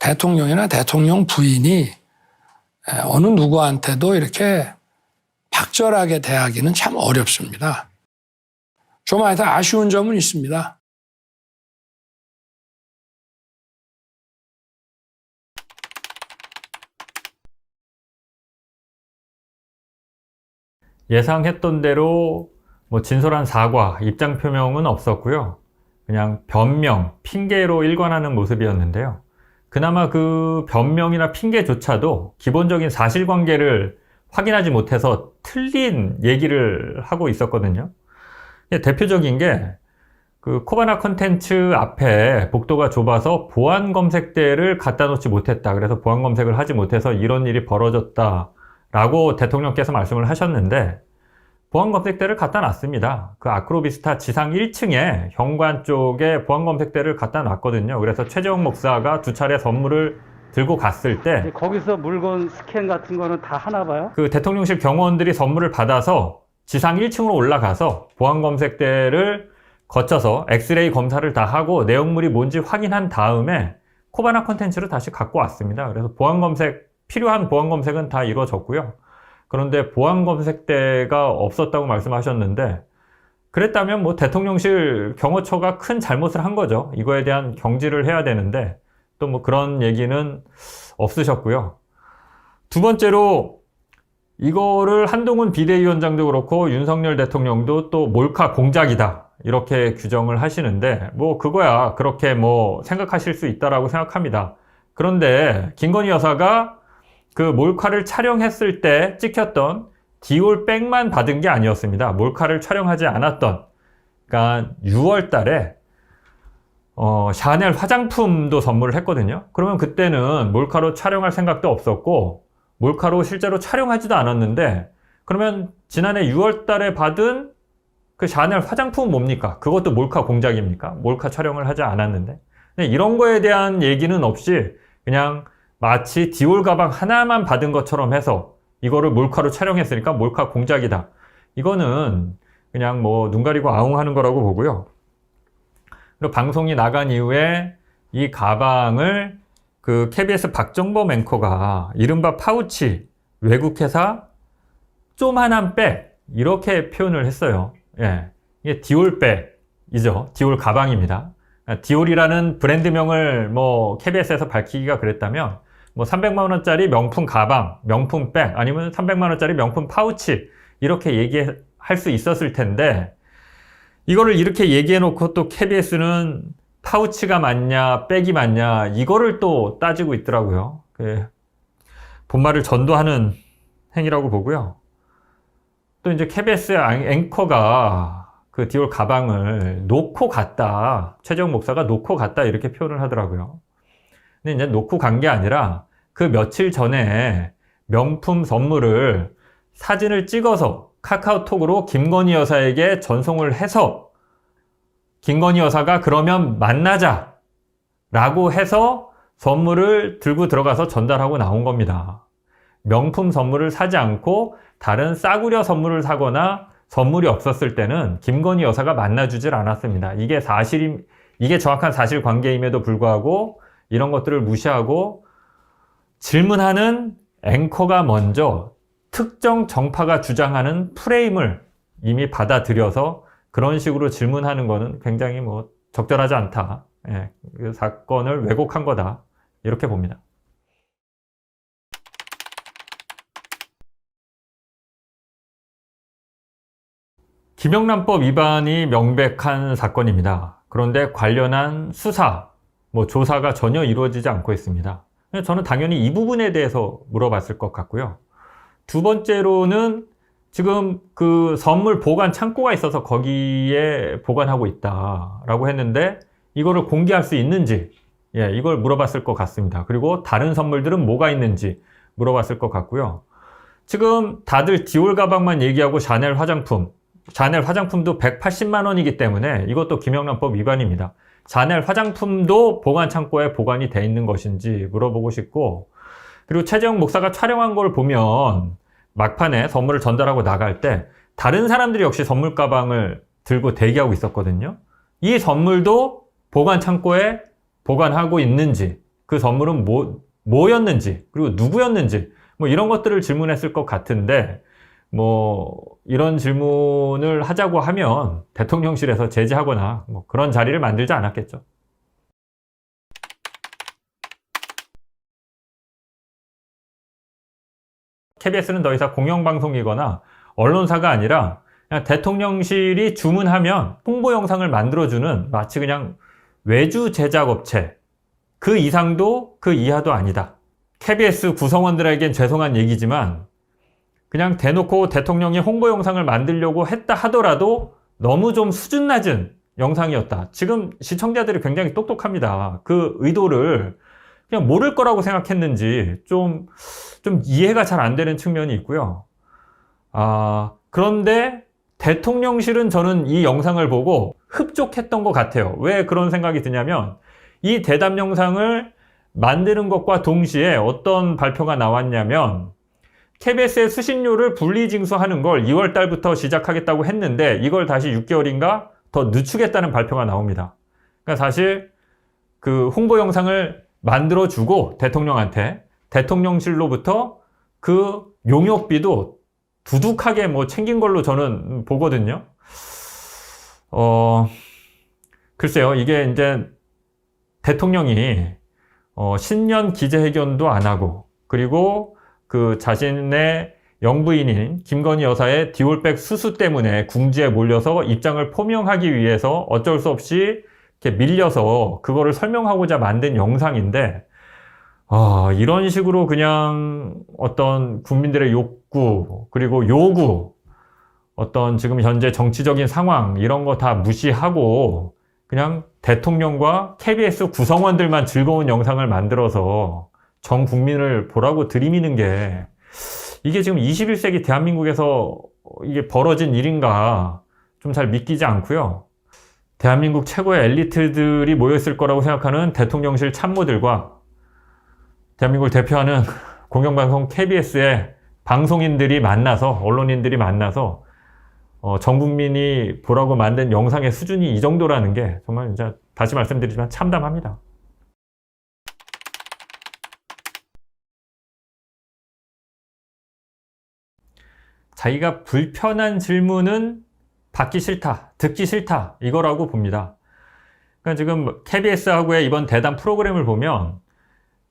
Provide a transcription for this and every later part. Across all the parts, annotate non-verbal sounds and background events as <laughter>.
대통령이나 대통령 부인이 에, 어느 누구한테도 이렇게 박절하게 대하기는 참 어렵습니다. 좀 하여튼 아쉬운 점은 있습니다. 예상했던 대로 뭐 진솔한 사과, 입장 표명은 없었고요. 그냥 변명, 핑계로 일관하는 모습이었는데요. 그나마 그 변명이나 핑계조차도 기본적인 사실관계를 확인하지 못해서 틀린 얘기를 하고 있었거든요. 대표적인 게 그 코바나 컨텐츠 앞에 복도가 좁아서 보안 검색대를 갖다 놓지 못했다. 그래서 보안 검색을 하지 못해서 이런 일이 벌어졌다라고 대통령께서 말씀을 하셨는데 보안 검색대를 갖다 놨습니다. 그 아크로비스타 지상 1층에 현관 쪽에 보안 검색대를 갖다 놨거든요. 그래서 최재형 목사가 두 차례 선물을 들고 갔을 때 거기서 물건 스캔 같은 거는 다 하나 봐요? 그 대통령실 경호원들이 선물을 받아서 지상 1층으로 올라가서 보안 검색대를 거쳐서 엑스레이 검사를 다 하고 내용물이 뭔지 확인한 다음에 코바나 컨텐츠를 다시 갖고 왔습니다. 그래서 보안 검색 필요한 보안 검색은 다 이루어졌고요. 그런데 보안 검색대가 없었다고 말씀하셨는데 그랬다면 뭐 대통령실 경호처가 큰 잘못을 한 거죠. 이거에 대한 경질을 해야 되는데 또 뭐 그런 얘기는 없으셨고요. 두 번째로 이거를 한동훈 비대위원장도 그렇고 윤석열 대통령도 또 몰카 공작이다. 이렇게 규정을 하시는데 뭐 그거야 그렇게 뭐 생각하실 수 있다라고 생각합니다. 그런데 김건희 여사가 그 몰카를 촬영했을 때 찍혔던 디올 백만 받은 게 아니었습니다. 몰카를 촬영하지 않았던 그러니까 6월 달에 어, 샤넬 화장품도 선물을 했거든요. 그러면 그때는 몰카로 촬영할 생각도 없었고 몰카로 실제로 촬영하지도 않았는데 그러면 지난해 6월 달에 받은 그 샤넬 화장품은 뭡니까? 그것도 몰카 공작입니까? 몰카 촬영을 하지 않았는데. 이런 거에 대한 얘기는 없이 그냥 마치 디올 가방 하나만 받은 것처럼 해서 이거를 몰카로 촬영했으니까 몰카 공작이다. 이거는 그냥 뭐 눈 가리고 아웅 하는 거라고 보고요. 그리고 방송이 나간 이후에 이 가방을 그 KBS 박정범 앵커가 이른바 파우치 외국 회사 쪼만한 백 이렇게 표현을 했어요. 예. 이게 디올백이죠. 디올 가방입니다. 디올이라는 브랜드명을 뭐 KBS에서 밝히기가 그랬다면 뭐 300만 원짜리 명품 가방, 명품 백 아니면 300만 원짜리 명품 파우치 이렇게 얘기할 수 있었을 텐데 이거를 이렇게 얘기해 놓고 또 KBS는 파우치가 맞냐, 백이 맞냐 이거를 또 따지고 있더라고요. 그 본말을 전도하는 행위라고 보고요. 또 이제 KBS 앵커가 그 디올 가방을 놓고 갔다. 최재형 목사가 놓고 갔다. 이렇게 표현을 하더라고요. 근데 이제 놓고 간 게 아니라 그 며칠 전에 명품 선물을 사진을 찍어서 카카오톡으로 김건희 여사에게 전송을 해서 김건희 여사가 그러면 만나자 라고 해서 선물을 들고 들어가서 전달하고 나온 겁니다. 명품 선물을 사지 않고 다른 싸구려 선물을 사거나 선물이 없었을 때는 김건희 여사가 만나주질 않았습니다. 이게 사실이, 이게 정확한 사실 관계임에도 불구하고 이런 것들을 무시하고 질문하는 앵커가 먼저 특정 정파가 주장하는 프레임을 이미 받아들여서 그런 식으로 질문하는 거는 굉장히 뭐 적절하지 않다. 예, 그 사건을 왜곡한 거다. 이렇게 봅니다. 김영란법 위반이 명백한 사건입니다. 그런데 관련한 수사, 뭐 조사가 전혀 이루어지지 않고 있습니다. 저는 당연히 이 부분에 대해서 물어봤을 것 같고요. 두 번째로는 지금 그 선물 보관 창고가 있어서 거기에 보관하고 있다라고 했는데 이거를 공개할 수 있는지 예, 이걸 물어봤을 것 같습니다. 그리고 다른 선물들은 뭐가 있는지 물어봤을 것 같고요. 지금 다들 디올 가방만 얘기하고 샤넬 화장품, 샤넬 화장품도 180만 원이기 때문에 이것도 김영란법 위반입니다. 샤넬 화장품도 보관 창고에 보관이 돼 있는 것인지 물어보고 싶고 그리고 최재형 목사가 촬영한 걸 보면 막판에 선물을 전달하고 나갈 때 다른 사람들이 역시 선물 가방을 들고 대기하고 있었거든요. 이 선물도 보관 창고에 보관하고 있는지 그 선물은 뭐, 뭐였는지, 그리고 누구였는지, 뭐 이런 것들을 질문했을 것 같은데, 뭐, 이런 질문을 하자고 하면 대통령실에서 제지하거나 뭐 그런 자리를 만들지 않았겠죠. KBS는 더 이상 공영방송이거나 언론사가 아니라 그냥 대통령실이 주문하면 홍보 영상을 만들어주는 마치 그냥 외주 제작업체 그 이상도 그 이하도 아니다. KBS 구성원들에겐 죄송한 얘기지만 그냥 대놓고 대통령이 홍보 영상을 만들려고 했다 하더라도 너무 좀 수준 낮은 영상이었다. 지금 시청자들이 굉장히 똑똑합니다. 그 의도를 그냥 모를 거라고 생각했는지 좀, 좀 이해가 잘 안 되는 측면이 있고요. 아, 그런데 대통령실은 저는 이 영상을 보고 흡족했던 것 같아요. 왜 그런 생각이 드냐면 이 대담 영상을 만드는 것과 동시에 어떤 발표가 나왔냐면 KBS의 수신료를 분리징수하는 걸 2월 달부터 시작하겠다고 했는데 이걸 다시 6개월인가 더 늦추겠다는 발표가 나옵니다. 그러니까 사실 그 홍보 영상을 만들어 주고 대통령한테 대통령실로부터 그 용역비도 두둑하게 뭐 챙긴 걸로 저는 보거든요. 어, 글쎄요, 이게 이제 대통령이 어, 신년 기자회견도 안 하고 그리고 그 자신의 영부인인 김건희 여사의 디올백 수수 때문에 궁지에 몰려서 입장을 포명하기 위해서 어쩔 수 없이 이렇게 밀려서 그거를 설명하고자 만든 영상인데 아, 이런 식으로 그냥 어떤 국민들의 욕구 그리고 요구 어떤 지금 현재 정치적인 상황 이런 거 다 무시하고 그냥 대통령과 KBS 구성원들만 즐거운 영상을 만들어서 전 국민을 보라고 들이미는 게 이게 지금 21세기 대한민국에서 이게 벌어진 일인가 좀 잘 믿기지 않고요. 대한민국 최고의 엘리트들이 모였을 거라고 생각하는 대통령실 참모들과 대한민국을 대표하는 <laughs> 공영방송 KBS의 방송인들이 만나서 언론인들이 만나서 어, 전 국민이 보라고 만든 영상의 수준이 이 정도라는 게 정말 이제 다시 말씀드리지만 참담합니다. 자기가 불편한 질문은 받기 싫다, 듣기 싫다, 이거라고 봅니다. 그러니까 지금 KBS하고의 이번 대담 프로그램을 보면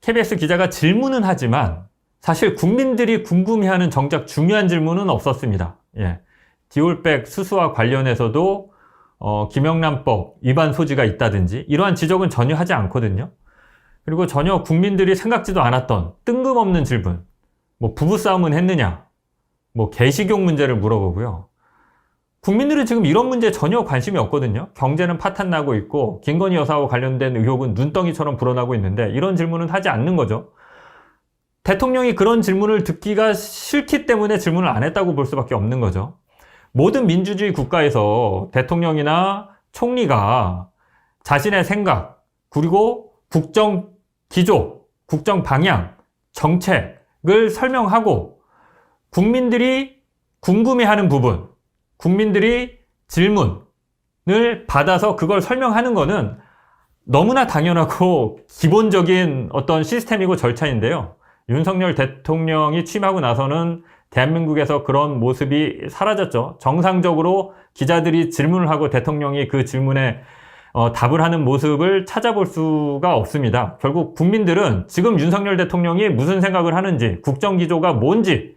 KBS 기자가 질문은 하지만 사실 국민들이 궁금해하는 정작 중요한 질문은 없었습니다. 예. 디올백 수수와 관련해서도 어, 김영란법 위반 소지가 있다든지 이러한 지적은 전혀 하지 않거든요. 그리고 전혀 국민들이 생각지도 않았던 뜬금없는 질문, 뭐 부부싸움은 했느냐, 뭐 개식용 문제를 물어보고요. 국민들은 지금 이런 문제에 전혀 관심이 없거든요. 경제는 파탄 나고 있고 김건희 여사와 관련된 의혹은 눈덩이처럼 불어나고 있는데 이런 질문은 하지 않는 거죠. 대통령이 그런 질문을 듣기가 싫기 때문에 질문을 안 했다고 볼 수밖에 없는 거죠. 모든 민주주의 국가에서 대통령이나 총리가 자신의 생각, 그리고 국정 기조, 국정 방향, 정책을 설명하고 국민들이 궁금해하는 부분, 국민들이 질문을 받아서 그걸 설명하는 것은 너무나 당연하고 기본적인 어떤 시스템이고 절차인데요. 윤석열 대통령이 취임하고 나서는 대한민국에서 그런 모습이 사라졌죠. 정상적으로 기자들이 질문을 하고 대통령이 그 질문에 어, 답을 하는 모습을 찾아볼 수가 없습니다. 결국 국민들은 지금 윤석열 대통령이 무슨 생각을 하는지, 국정기조가 뭔지,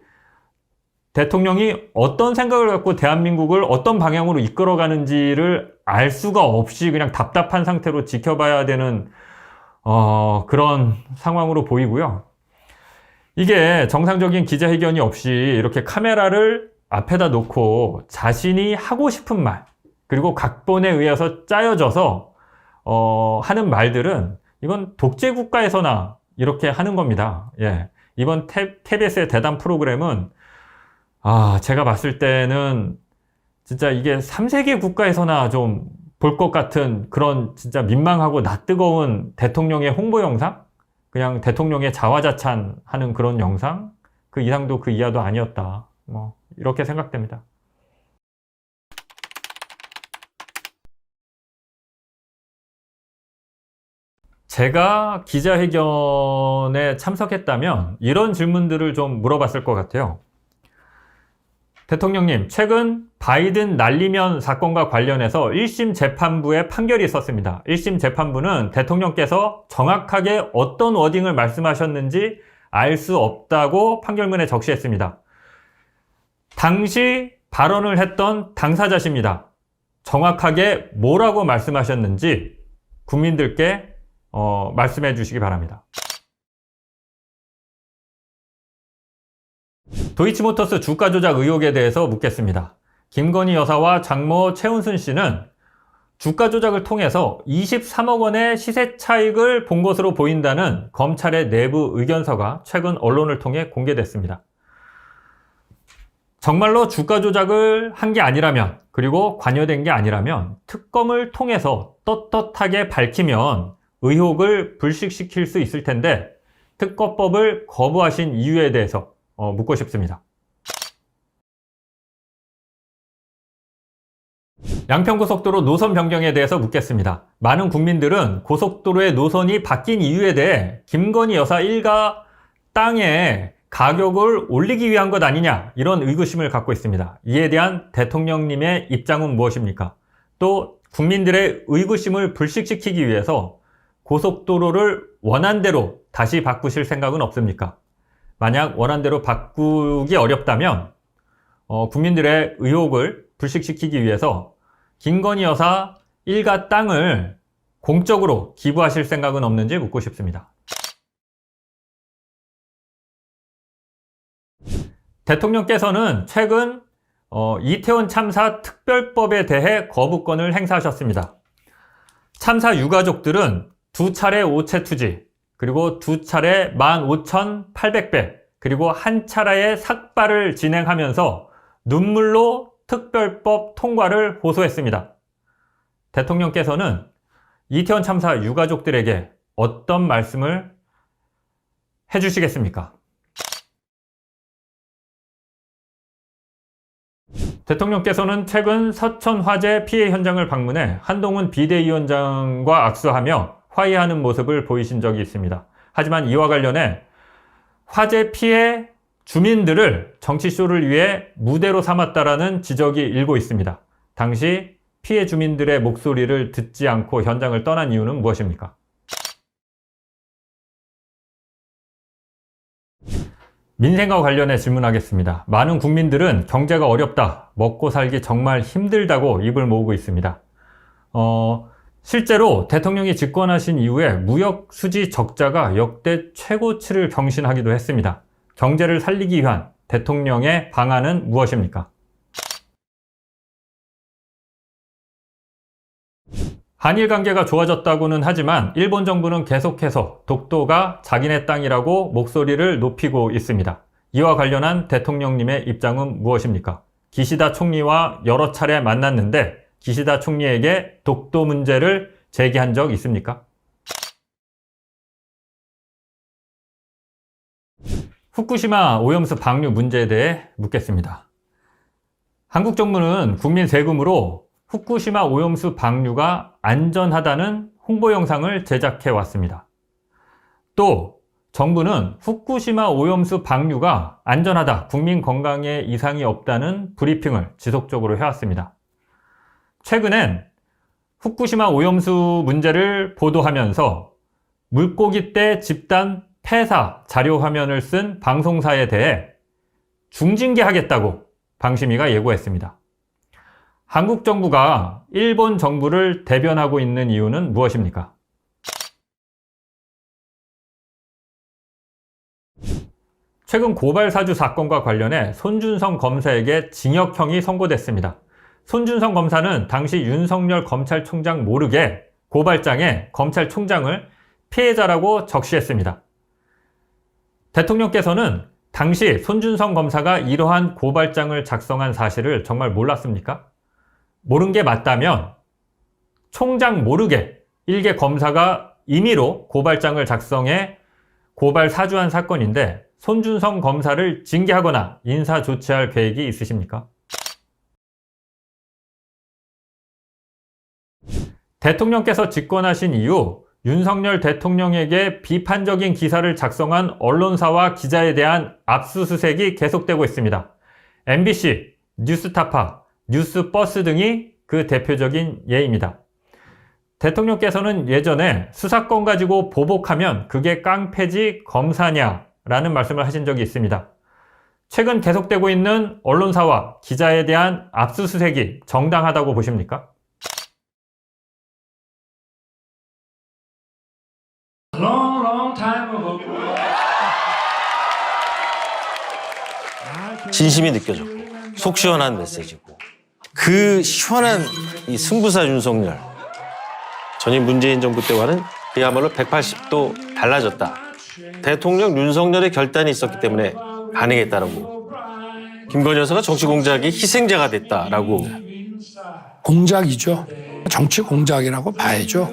대통령이 어떤 생각을 갖고 대한민국을 어떤 방향으로 이끌어가는지를 알 수가 없이 그냥 답답한 상태로 지켜봐야 되는 어, 그런 상황으로 보이고요. 이게 정상적인 기자회견이 없이 이렇게 카메라를 앞에다 놓고 자신이 하고 싶은 말, 그리고 각본에 의해서 짜여져서 어, 하는 말들은 이건 독재 국가에서나 이렇게 하는 겁니다. 예. 이번 KBS의 대담 프로그램은 아, 제가 봤을 때는 진짜 이게 3세계 국가에서나 좀 볼 것 같은 그런 진짜 민망하고 낯뜨거운 대통령의 홍보 영상? 그냥 대통령의 자화자찬 하는 그런 영상? 그 이상도 그 이하도 아니었다. 뭐, 이렇게 생각됩니다. 제가 기자회견에 참석했다면 이런 질문들을 좀 물어봤을 것 같아요. 대통령님, 최근 바이든 날리면 사건과 관련해서 1심 재판부의 판결이 있었습니다. 1심 재판부는 대통령께서 정확하게 어떤 워딩을 말씀하셨는지 알 수 없다고 판결문에 적시했습니다. 당시 발언을 했던 당사자십니다. 정확하게 뭐라고 말씀하셨는지 국민들께 어, 말씀해 주시기 바랍니다. 도이치모터스 주가 조작 의혹에 대해서 묻겠습니다. 김건희 여사와 장모 최은순 씨는 주가 조작을 통해서 23억 원의 시세 차익을 본 것으로 보인다는 검찰의 내부 의견서가 최근 언론을 통해 공개됐습니다. 정말로 주가 조작을 한 게 아니라면, 그리고 관여된 게 아니라면, 특검을 통해서 떳떳하게 밝히면 의혹을 불식시킬 수 있을 텐데, 특검법을 거부하신 이유에 대해서 어, 묻고 싶습니다. 양평고속도로 노선 변경에 대해서 묻겠습니다. 많은 국민들은 고속도로의 노선이 바뀐 이유에 대해 김건희 여사 일가 땅에 가격을 올리기 위한 것 아니냐 이런 의구심을 갖고 있습니다. 이에 대한 대통령님의 입장은 무엇입니까? 또 국민들의 의구심을 불식시키기 위해서 고속도로를 원한대로 다시 바꾸실 생각은 없습니까? 만약 원한대로 바꾸기 어렵다면 어, 국민들의 의혹을 불식시키기 위해서 김건희 여사 일가 땅을 공적으로 기부하실 생각은 없는지 묻고 싶습니다. 대통령께서는 최근 어, 이태원 참사 특별법에 대해 거부권을 행사하셨습니다. 참사 유가족들은 두 차례 오체 투지, 그리고 두 차례 15,800배, 그리고 한 차례의 삭발을 진행하면서 눈물로 특별법 통과를 호소했습니다. 대통령께서는 이태원 참사 유가족들에게 어떤 말씀을 해주시겠습니까? 대통령께서는 최근 서천 화재 피해 현장을 방문해 한동훈 비대위원장과 악수하며 화해하는 모습을 보이신 적이 있습니다. 하지만 이와 관련해 화재 피해 주민들을 정치쇼를 위해 무대로 삼았다라는 지적이 일고 있습니다. 당시 피해 주민들의 목소리를 듣지 않고 현장을 떠난 이유는 무엇입니까? 민생과 관련해 질문하겠습니다. 많은 국민들은 경제가 어렵다, 먹고 살기 정말 힘들다고 입을 모으고 있습니다. 어, 실제로 대통령이 집권하신 이후에 무역 수지 적자가 역대 최고치를 경신하기도 했습니다. 경제를 살리기 위한 대통령의 방안은 무엇입니까? 한일 관계가 좋아졌다고는 하지만 일본 정부는 계속해서 독도가 자기네 땅이라고 목소리를 높이고 있습니다. 이와 관련한 대통령님의 입장은 무엇입니까? 기시다 총리와 여러 차례 만났는데 기시다 총리에게 독도 문제를 제기한 적 있습니까? 후쿠시마 오염수 방류 문제에 대해 묻겠습니다. 한국 정부는 국민 세금으로 후쿠시마 오염수 방류가 안전하다는 홍보 영상을 제작해 왔습니다. 또 정부는 후쿠시마 오염수 방류가 안전하다, 국민 건강에 이상이 없다는 브리핑을 지속적으로 해왔습니다. 최근엔 후쿠시마 오염수 문제를 보도하면서 물고기 떼 집단 폐사 자료 화면을 쓴 방송사에 대해 중징계하겠다고 방심위가 예고했습니다. 한국 정부가 일본 정부를 대변하고 있는 이유는 무엇입니까? 최근 고발 사주 사건과 관련해 손준성 검사에게 징역형이 선고됐습니다. 손준성 검사는 당시 윤석열 검찰총장 모르게 고발장에 검찰총장을 피해자라고 적시했습니다. 대통령께서는 당시 손준성 검사가 이러한 고발장을 작성한 사실을 정말 몰랐습니까? 모른 게 맞다면 총장 모르게 일개 검사가 임의로 고발장을 작성해 고발 사주한 사건인데 손준성 검사를 징계하거나 인사 조치할 계획이 있으십니까? 대통령께서 집권하신 이후 윤석열 대통령에게 비판적인 기사를 작성한 언론사와 기자에 대한 압수수색이 계속되고 있습니다. MBC, 뉴스타파, 뉴스버스 등이 그 대표적인 예입니다. 대통령께서는 예전에 수사권 가지고 보복하면 그게 깡패지 검사냐라는 말씀을 하신 적이 있습니다. 최근 계속되고 있는 언론사와 기자에 대한 압수수색이 정당하다고 보십니까? 진심이 느껴졌고 속 시원한 메시지고 그 시원한 이 승부사 윤석열 전임 문재인 정부 때와는 그야말로 180도 달라졌다. 대통령 윤석열의 결단이 있었기 때문에 가능했다라고 김건희 여사가 정치 공작의 희생자가 됐다라고 공작이죠. 정치 공작이라고 봐야죠.